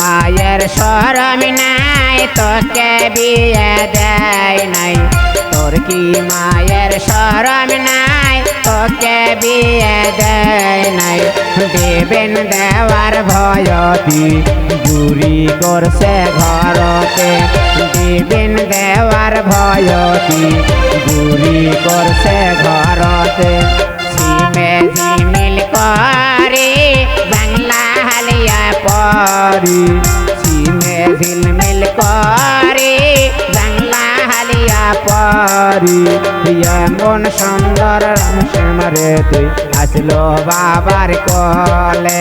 মায়ের সরম নাই, তোকে বিয়ে দেয় নাই। তোর কি মায়ের সরম নাই, তোকে বিয়ে দেয় নাই। দেবেন দেওয়ার ভয়তি, বুড়ি করছে ঘরতে। দেবেন দেওয়ার ভয়তি, বুড়ি করছে ঘরতে। ঝিলমিল করে, বাংলা হালিয়া পরি। এমন সুন্দর রামশ্যামরে তুই আসলো বাবার কলে।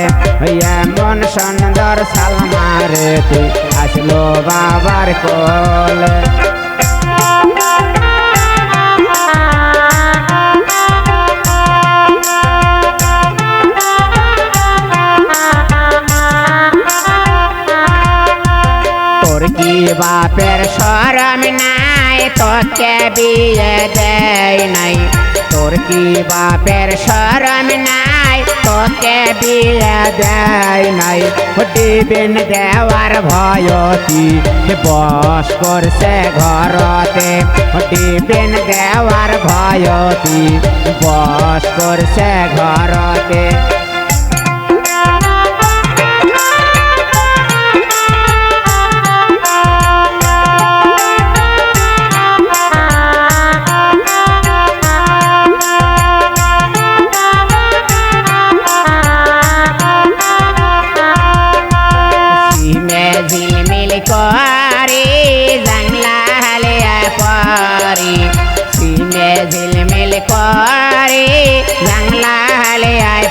এমন সুন্দর, সালমারে তুই আসলো বাবার কলে। বাপের সরম নাই, তোকে বিয়ে দেয় নাই। তোর কি বাপের সরম নাই, তোকে বিয়ে দেয় নাই। দিবেন দেওয়ার ভয়তি বস করছে ঘরতে। দিবেন দেওয়ার ভয়তি বস করছে ঘরতে।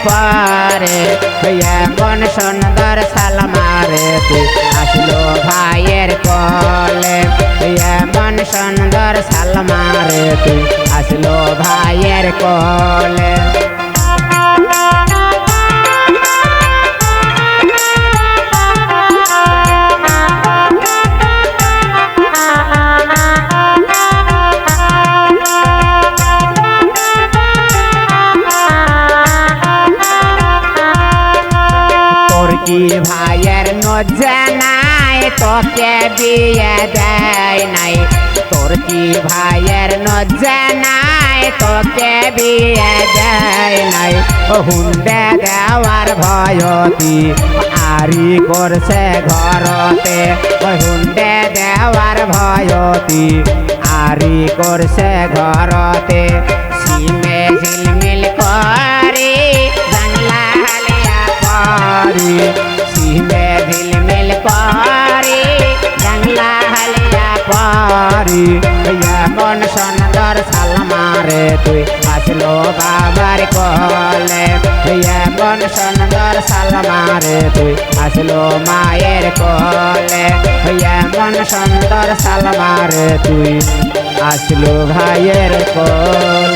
পরে। এমন সুন্দর সালমারে আসলো ভাইয়ের কলে। এমন সুন্দর সালমারে আসলো ভাইয়ের কলে। কি ভাইয়ের নজানাই তোকে বিয়ে দেয় নাই। তোর কি ভাইয়ের নজানাই তোকে বিয়ে দেয় নাই। হুন্ডে দেওয়ার ভয়তি আরি করছে ঘরতে। হুন্ডে দেওয়ার ভয়তি আরি করছে ঘরতে। এমন সুন্দর সালমারে তুই আসলো বাবার কলে। এমন সনন্দর সালমারে তুই আসলো মায়ের কলে। এমন সুন্দর সালমারে তুই আসলো ভাইয়ের কলে।